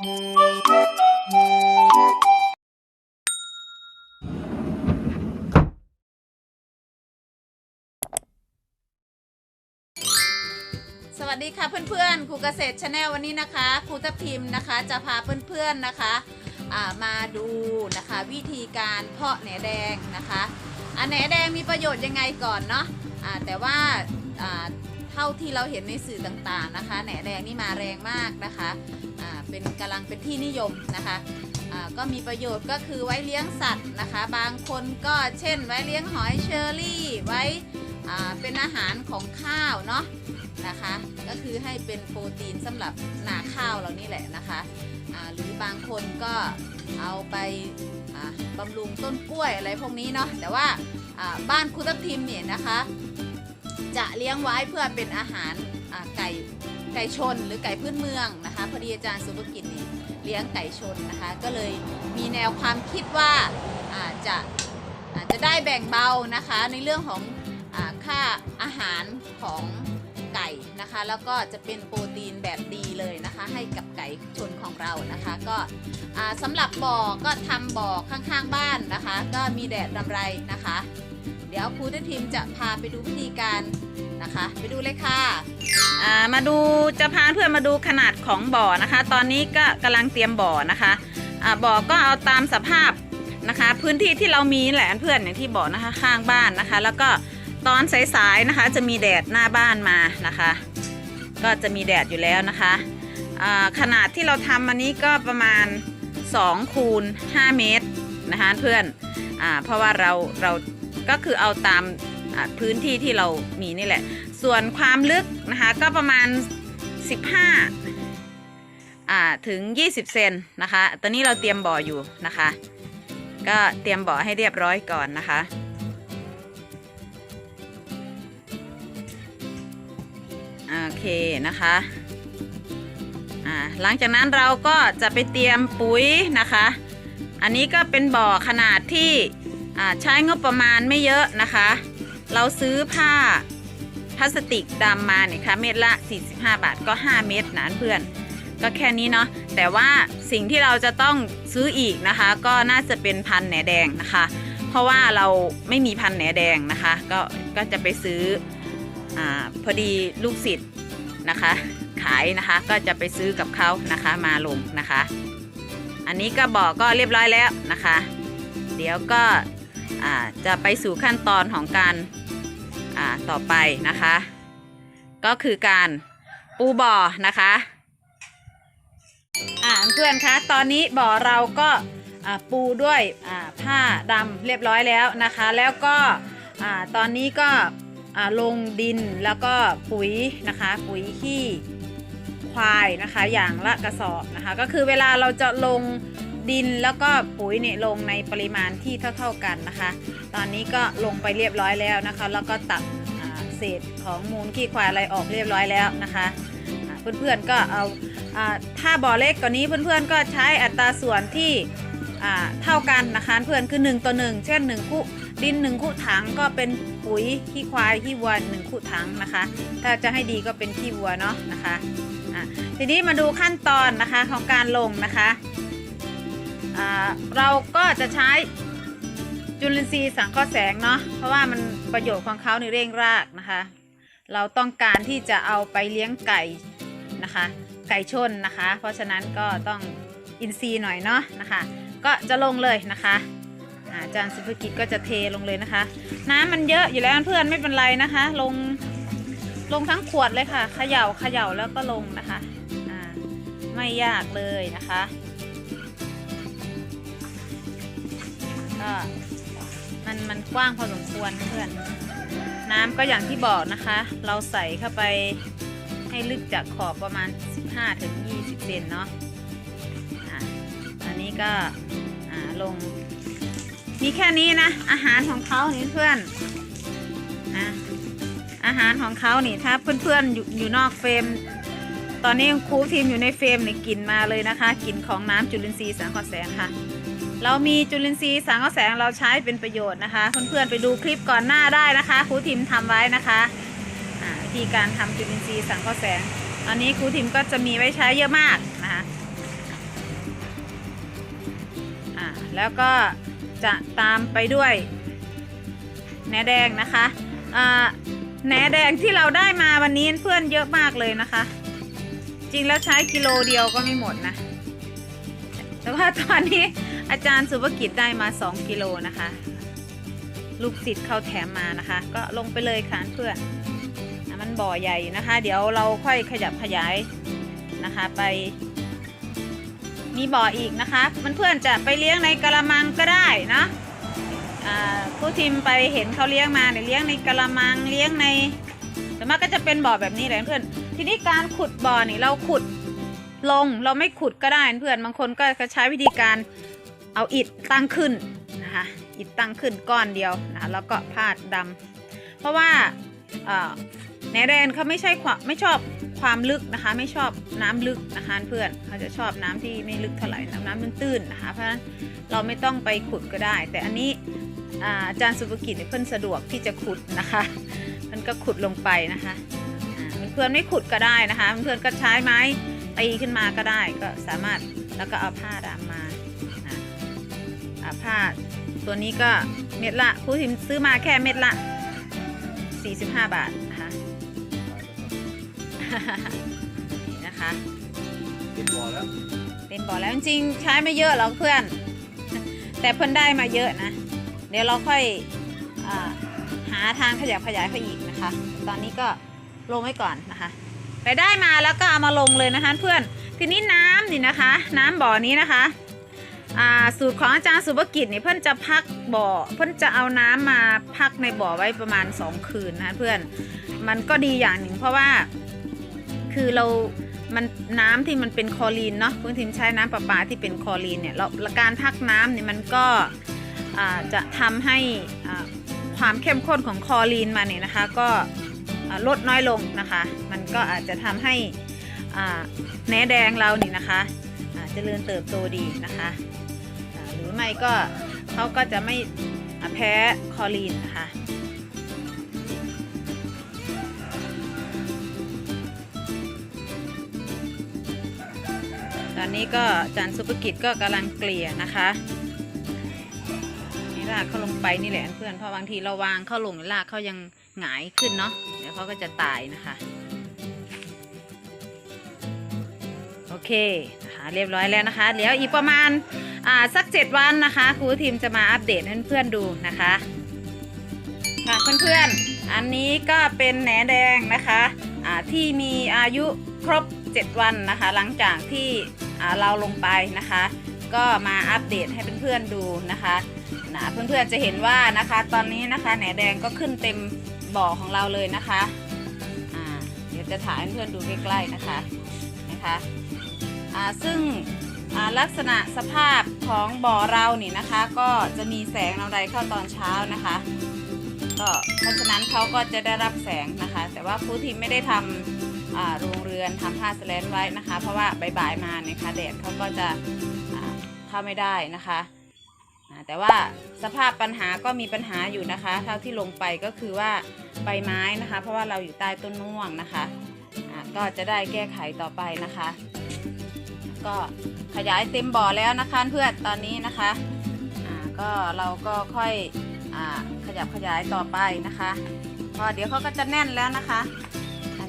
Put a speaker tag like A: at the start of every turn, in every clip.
A: สวัสดีค่ะเพื่อนๆ ครูเกษตรชาแนลวันนี้นะคะ ครูทัพทิมนะคะจะพาเพื่อนๆนะคะามาดูนะคะวิธีการเพาะแหนแดงนะคะอ่าแหนแดงมีประโยชน์ยังไงก่อนเนาะอ่าแต่ว่าเท่าที่เราเห็นในสื่อต่างๆนะคะแหนแดงนี่มาแรงมากนะคะ เป็นกำลังเป็นที่นิยมนะคะก็มีประโยชน์ก็คือไว้เลี้ยงสัตว์นะคะ บางคนก็เช่น ไว้เลี้ยงหอยเชอรี่ ไว้เป็นอาหารของข้าวเนาะนะคะ ก็คือให้เป็นโปรตีนสำหรับหนาข้าวเรานี่แหละนะคะหรือบางคนก็เอาไปอ่าบำรุงต้นกล้วยอะไรพวกนี้เนาะแต่ว่าบ้านคุทับทิมเนี่ยนะคะ จะเลี้ยงไว้เพื่อเป็นอาหารไก่ ไก่ชนหรือไก่พื้นเมืองนะคะพอดีอาจารย์สุภกิจนี่เลี้ยงไก่ชนนะคะ ก็เลยมีแนวความคิดว่าอาจะอาจจะได้แบ่งเบานะคะ ในเรื่องของอค่าอาหารของไก่นะคะ แล้วก็จะเป็นโปรตีนแบบดีเลยนะคะ ให้กับไก่ชนของเรานะคะ ก็สำหรับบ่อก็ทำบ่อข้างๆบ้านนะคะ ก็มีแดดรำไรนะคะ เดี๋ยวครูทีมจะพาไปดูวิธีการ นะคะ ไปดูเลยค่ะา
B: มาดูจะพาเพื่อนมาดูขนาดของบ่อนะคะ ตอนนี้ก็กำลังเตรียมบ่อนะคะบ่อก็เอาตามสภาพนะคะ พื้นที่ที่เรามีแหละเพื่อนอย่างที่บอกนะคะข้างบ้านนะคะ แล้วก็ตอนสายๆนะคะ จะมีแดดหน้าบ้านมานะคะ ก็จะมีแดดอยู่แล้วนะคะขนาดที่เราทำอันนี้ก็ประมาณ2คูณ5เมตรนะคะเพื่อนอเพราะว่าเราเราก็คือเอาตาม พื้นที่ที่เรามีนี่แหละ ส่วนความลึกนะคะก็ประมาณ 15อ่าถึง 20 เซนนะคะ ตอนนี้เราเตรียมบ่ออยู่นะคะ ก็เตรียมบ่อให้เรียบร้อยก่อนนะคะโอเคนะคะหลังจากนั้นเราก็จะไปเตรียมปุ๋ยนะคะ อันนี้ก็เป็นบ่อขนาดที่ใช้งบประมาณไม่เยอะนะคะ เราซื้อผ้าพลาสติกดำมาเนี่ยค่ะเม็ดละ 45 บาทก็ 5 เม็ดนะเพื่อน ก็แค่นี้เนาะแต่ว่าสิ่งที่เราจะต้องซื้ออีกนะคะ ก็น่าจะเป็นพันแหนแดงนะคะ เพราะว่าเราไม่มีพันแหนแดงนะคะ ก็ก็จะไปซื้ออพอดีลูกศิษย์นะคะ ขายนะคะก็จะไปซื้อกับเขานะคะมาลงนะคะ อันนี้ก็บอกก็เรียบร้อยแล้วนะคะ เดี๋ยวก็ จะไปสู่ขั้นตอนของการต่อไปนะคะ ก็คือการปูบ่อนะคะอ่าเพื่อนคะตอนนี้บ่อเราก็ปูด้วยผ้าดำเรียบร้อยแล้วนะคะ แล้วก็ตอนนี้ก็ลงดินแล้วก็ปุ๋ยนะคะ ปุ๋ยขี้ควายนะคะ อย่างละกระสอบนะคะ ก็คือเวลาเราจะลง ดินแล้วก็ปุ๋ยเนี่ยลงในปริมาณที่เท่า ๆกันนะคะ ตอนนี้ก็ลงไปเรียบร้อยแล้วนะคะ แล้วก็ตัดเศษของมูลขี้ควายอะไรออกเรียบร้อยแล้วนะคะเพื่อนๆก็เอาอถ้าบ่อเล็กกว่านี้เพื่อนๆก็ใช้อัตราส่วนที่เท่ากันนะคะเพื่อนคือ 1 ต่อ 1 เช่น 1 คู่ดิน 1 คู่ถังก็เป็นปุ๋ยขี้ควายขี้วัว1คู่ถังนะคะ ถ้าจะให้ดีก็เป็นขี้วัวเนาะนะคะะทีนี้มาดูขั้นตอนนะคะของการลงนะคะ เราก็จะใช้จุลินทรีย์สังเคราะห์แสงเนาะเพราะว่ามันประโยชน์ของเขาในเร่งรากนะคะ เราต้องการที่จะเอาไปเลี้ยงไก่นะคะ ไก่ชนนะคะ เพราะฉะนั้นก็ต้องอินทรีย์หน่อยเนาะนะคะ ก็จะลงเลยนะคะอาจารย์สุภกิจก็จะเทลงเลยนะคะ น้ำมันเยอะอยู่แล้วเพื่อนไม่เป็นไรนะคะ ลงลงทั้งขวดเลยค่ะเขย่าเขย่าแล้วก็ลงนะคะอ่าไม่ยากเลยนะคะ ก็มันมันกว้างพอสมควรเพื่อน น้ำก็อย่างที่บอกนะคะ เราใส่เข้าไปให้ลึกจากขอบประมาณ 15-20ถึง20เซนเนาะอะอันนี้ก็ลง มีแค่นี้นะ อาหารของเขานี่เพื่อนนะอาหารของเขานี่ถ้าเพื่อนๆอยู่อยู่นอกเฟรม ตอนนี้ครูทีมอยู่ในเฟรมนี่กลิ่นมาเลยนะคะกลิ่นของน้ำจุลินทรีย์สังเคราะห์แสงค่ะ เรามีจุลินทรีย์สังเคราะห์แสงเราใช้เป็นประโยชน์นะคะเพื่อนๆไปดูคลิปก่อนหน้าได้นะคะครูทิมทำไว้นะคะอ่าวิธีการทำจุลินทรีย์สังเคราะห์แสงตอนนี้ครูทิมก็จะมีไว้ใช้เยอะมากนะคะแล้วก็จะตามไปด้วยแหนแดงนะคะอ่าแหนแดงที่เราได้มาวันนี้เพื่อนเยอะมากเลยนะคะ จริงแล้วใช้กิโลเดียวก็ไม่หมดนะ แต่ว่าตอนนี้อาจารย์สุภกิจได้มา 2 กิโลนะคะ ลูกศิษย์เขาแถมมานะคะ ก็ลงไปเลยค่ะเพื่อนมันบ่อใหญ่นะคะ เดี๋ยวเราค่อยขยับขยายนะคะไป มีบ่ออีกนะคะ มันเพื่อนจะไปเลี้ยงในกระมังก็ได้นะผู้ทีมไปเห็นเขาเลี้ยงมาเนี่ยเลี้ยงในกระมังเลี้ยงในแต่มากก็จะเป็นบ่อแบบนี้แหละเพื่อน ทีนี้การขุดบ่อนี่เราขุด ลงเราไม่ขุดก็ได้เพื่อนบางคนก็ใช้วิธีการเอาอิฐตั้งขึ้นนะคะอิฐตั้งขึ้นก้อนเดียวนะแล้วก็พาดดำเพราะว่าแหนแดนเขาไม่ใช่ความไม่ชอบความลึกนะคะ ไม่ชอบน้ำลึกนะคะเพื่อนเขาจะชอบน้ำที่ไม่ลึกเท่าไหร่น้ำน้ำตื้นๆนะคะเพราะฉะนั้นเราไม่ต้องไปขุดก็ได้ แต่อันนี้อาจารย์สุภกิจเนี่ยเพื่อนสะดวกที่จะขุดนะคะ มันก็ขุดลงไปนะคะเพื่อนไม่ขุดก็ได้นะคะ เพื่อนก็ใช้ไม้ ตีขึ้นมาก็ได้ก็สามารถแล้วก็เอาผ้าดำมาอ่าอ่าผ้าตัวนี้ก็เม็ดละครูทิมซื้อมาแค่เม็ดละ 45 บาทนะคะนี่นะคะ
C: ติดบ่อแล้ว
B: เต็มบ่อแล้วจริงๆใช้ไม่เยอะหรอกเพื่อน แต่เพื่อนได้มาเยอะนะ เดี๋ยวเราค่อยอาหาทางขยับขยายไปอีกนะคะ ตอนนี้ก็ลงไว้ก่อนนะคะ ไปได้มาแล้วก็เอามาลงเลยนะคะเพื่อนทีนี้น้ำนี่นะคะ น้ำบ่อนี้นะคะสูตรของอาจารย์สุภกิจนี่เพื่อนจะพักบ่อ เพื่อนจะเอาน้ำมาพักในบ่อไว้ประมาณ 2 คืนนะะเพื่อนมันก็ดีอย่างหนึ่งเพราะว่าคือเรามันน้ำที่มันเป็นคลอรีนเนาะคุณทิมใช้น้ำประปาที่เป็นคลอรีนเนี่ยแล้วการพักน้ำเนี่ยมันก็จะทำให้ความเข้มข้นของคลอรีนมาเนี่ยนะคะก็ ลดน้อยลงนะคะ มันก็อาจจะทำให้แหนแดงเรานี่นะคะอ่าเจริญเติบโตดีนะคะอ่าหรือไม่ก็เขาก็จะไม่แพ้คอรีนนะคะตอนนี้ก็อาจารย์สุภกิจก็กำลังเกลี่ยนะคะนี่ลากเข้าลงไปนี่แหละเพื่อนเพราะบางทีเราวางเข้าลงลากเขายัง หงายขึ้นเนาะเดี๋ยวเขาก็จะตายนะคะโอเคนะคะเรียบร้อยแล้วนะคะเดี๋ยวอีกประมาณอ่าสักเจ็ดวันนะคะครูทีมจะมาอัปเดตให้เพื่อนดูนะคะค่ะเพื่อนๆ อันนี้ก็เป็นแหนแดงนะคะอ่าที่มีอายุครบ 7 วันนะคะ หลังจากที่อ่าเราลงไปนะคะ ก็มาอัปเดตให้เพื่อนๆดูนะคะนะเพื่อนๆจะเห็นว่านะคะ ตอนนี้นะคะแหนแดงก็ขึ้นเต็ม บ่อของเราเลยนะคะอ่าเดี๋ยวจะถ่ายให้เพื่อนดูใกล้ๆนะคะนะคะอ่าซึ่งลักษณะสภาพของบ่อเรานี่นะคะ ก็จะมีแสงลำไรเข้าตอนเช้านะคะก็เพราะฉะนั้นเขาก็จะได้รับแสงนะคะ แต่ว่าผู้ที่ไม่ได้ทำโรงเรือนทำผ้าสแลนไว้นะคะ เพราะว่าบ่ายๆมาเนี่ยค่ะแดดเขาก็จะเข้าไม่ได้นะคะ แต่ว่าสภาพปัญหาก็มีปัญหาอยู่นะคะ เท่าที่ลงไปก็คือว่าใบไม้นะคะ เพราะว่าเราอยู่ใต้ต้นม่วงนะคะก็จะได้แก้ไขต่อไปนะคะ ก็ขยายเต็มบ่อแล้วนะคะเพื่อนตอนนี้นะคะก็เราก็ค่อยอขยับขยายต่อไปนะคะพอเดี๋ยวเขาก็จะแน่นแล้วนะคะ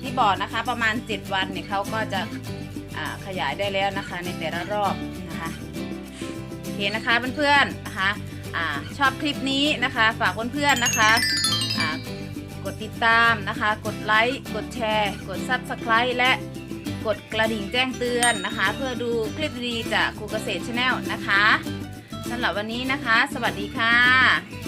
B: ที่บ่อนะคะประมาณ 7 วันเนี่ยเขาก็จะขยายได้แล้วนะคะในแต่ละรอบ เคนะคะเพื่อนๆนะคะอาชอบคลิปนี้นะคะ ฝากเพื่อนๆนะคะอ่ากดติดตามนะคะ กดไลค์กดแชร์ กด Subscribe และกดกระดิ่งแจ้งเตือนนะคะ เพื่อดูคลิปดีจากครูเกษตรชาแนลนะคะสำหรับวันนี้นะคะ สวัสดีค่ะ